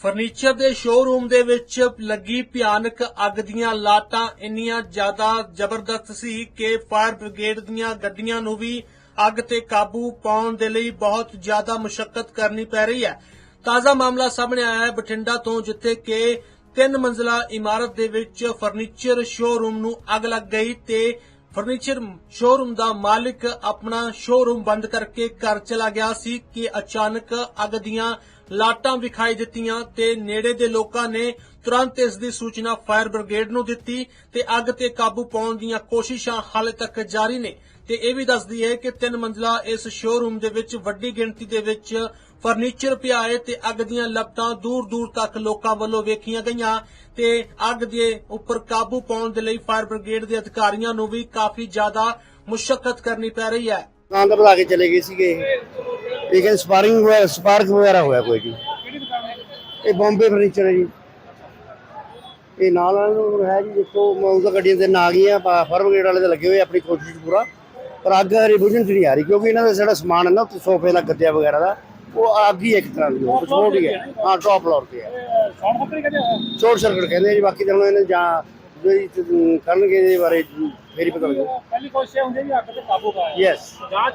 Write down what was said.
Furniture ਦੇ showroom ਦੇ ਵਿੱਚ ਲੱਗੀ ਭਿਆਨਕ ਅੱਗ ਦੀਆਂ ਲਾਟਾਂ ਇੰਨੀਆਂ ਜ਼ਿਆਦਾ ਜ਼ਬਰਦਸਤ ਸੀ ਕਿ ਫਾਇਰ ਬ੍ਰਿਗੇਡ ਦੀਆਂ ਗੱਡੀਆਂ ਨੂੰ ਵੀ ਅੱਗ ਤੇ ਕਾਬੂ ਪਾਉਣ ਦੇ ਲਈ ਬਹੁਤ ਜ਼ਿਆਦਾ ਮੁਸ਼ਕਲ ਕਰਨੀ ਪੈ ਰਹੀ ਹੈ। ਤਾਜ਼ਾ ਮਾਮਲਾ ਸਾਹਮਣੇ ਆਇਆ ਹੈ ਬਠਿੰਡਾ ਤੋਂ, ਜਿੱਥੇ ਕਿ ਤਿੰਨ ਮੰਜ਼ਲਾ ਇਮਾਰਤ ਦੇ ਵਿੱਚ ਫਰਨੀਚਰ ਸ਼ੋਰੂਮ ਨੂੰ ਅੱਗ ਲੱਗ ਗਈ ਤੇ ਫਰਨੀਚਰ ਸ਼ੋਰੂਮ ਦਾ ਮਾਲਕ ਆਪਣਾ ਸ਼ੋਰੂਮ ਬੰਦ ਕਰਕੇ ਘਰ ਚਲਾ ਗਿਆ ਸੀ ਕਿ ਅਚਾਨਕ ਅੱਗ ਦੀਆਂ ਲਾਟਾਂ ਵਿਖਾਈ ਦਿੱਤੀਆਂ ਤੇ ਨੇੜੇ ਦੇ ਲੋਕਾਂ ਨੇ ਤੁਰੰਤ ਇਸ ਦੀ ਸੂਚਨਾ ਫਾਇਰ ਬ੍ਰਿਗੇਡ ਨੂੰ ਦਿੱਤੀ ਤੇ ਅੱਗ ਤੇ ਕਾਬੂ ਪਾਉਣ ਦੀਆਂ ਕੋਸ਼ਿਸ਼ਾਂ ਹਾਲੇ ਤੱਕ ਜਾਰੀ ਨੇ। ਤੇ ਇਹ ਵੀ ਦੱਸਦੀ ਹੈ ਕਿ ਤਿੰਨ ਮੰਜ਼ਲਾ ਇਸ ਸ਼ੋਰੂਮ ਦੇ ਵਿੱਚ ਵੱਡੀ ਗਿਣਤੀ ਦੇ ਵਿੱਚ ਫਰਨੀਚਰ ਪਿਆ ਹੈ ਤੇ ਅੱਗ ਦੀਆਂ ਲਪਟਾਂ ਦੂਰ ਦੂਰ ਤੱਕ ਲੋਕਾਂ ਵੱਲੋਂ ਵੇਖੀਆਂ ਗਈਆਂ ਤੇ ਅੱਗ ਦੇ ਉੱਪਰ ਕਾਬੂ ਪਾਉਣ ਦੇ ਲਈ ਫਾਇਰ ਬ੍ਰਿਗੇਡ ਦੇ ਅਧਿਕਾਰੀਆਂ ਨੂੰ ਵੀ ਕਾਫੀ ਜ਼ਿਆਦਾ ਮੁਸ਼ਕਲ ਕਰਨੀ ਪੈ ਰਹੀ ਹੈ। ਦੁਕਾਨ ਦਾ ਬੁਲਾ ਕੇ ਚਲੇ ਗਏ ਸੀਗੇ ਇਹ। ਕਹਿੰਦੇ ਸਪਾਰਿੰਗ ਹੋਇਆ ਸਪਾਰਕ ਵਗੈਰਾ ਹੋਇਆ ਕੋਈ ਜੀ। ਇਹ ਬੰਬੇ ਫਰਨੀਚਰ ਹੈ ਜੀ। ਇਹ ਨਾਲ ਨਾਲ ਨੂੰ ਹੈ ਜੀ ਦੇਖੋ ਮੌਜੂਦਾ ਗੱਡੀਆਂ ਤੇ ਨਾ ਗਈਆਂ ਫਾਇਰ ਬ੍ਰਿਗੇਡ ਵਾਲੇ ਤੇ ਲੱਗੇ ਹੋਏ ਆਪਣੀ ਕੋਸ਼ਿਸ਼ ਪੂਰਾ। ਪਰ ਅੱਗ ਚ ਨਹੀਂ ਆ ਰਹੀ ਕਿਉਂਕਿ ਇਹਨਾਂ ਦਾ ਜਿਹੜਾ ਸਮਾਨ ਹੈ ਨਾ ਸੋਫੇ ਦਾ ਗੱਦਿਆ ਵਗੈਰਾ ਦਾ ਉਹ ਅੱਗ ਹੀ ਇੱਕ ਤਰ੍ਹਾਂ ਦੀ ਉਹ ਛੋਟ ਹੀ। ਹੈ। ਹਾਂ ਟੌਪ ਫਲੋਰ ਤੇ ਹੈ। ਸ਼ਾਰਟ ਸਰਕਟ ਕਹਿੰਦੇ ਜੀ ਬਾਕੀ ਹੁਣ ਇਹਨੇ ਜਾਂ ਜਿਹੜੀ ਕਰਨਗੇ ਇਹਦੇ ਬਾਰੇ ਫੇਰ ਹੀ ਪਤਾ ਲੱਗੂ। ਪਹਿਲੀ ਕੋਸ਼ਿਸ਼ ਇਹ ਹੁੰਦੀ ਹੈ ਵੀ ਅੱਗ ਤੇ ਕਾਬੂ ਪਾਇਆ ਯੈਸ ਜਾਂਚ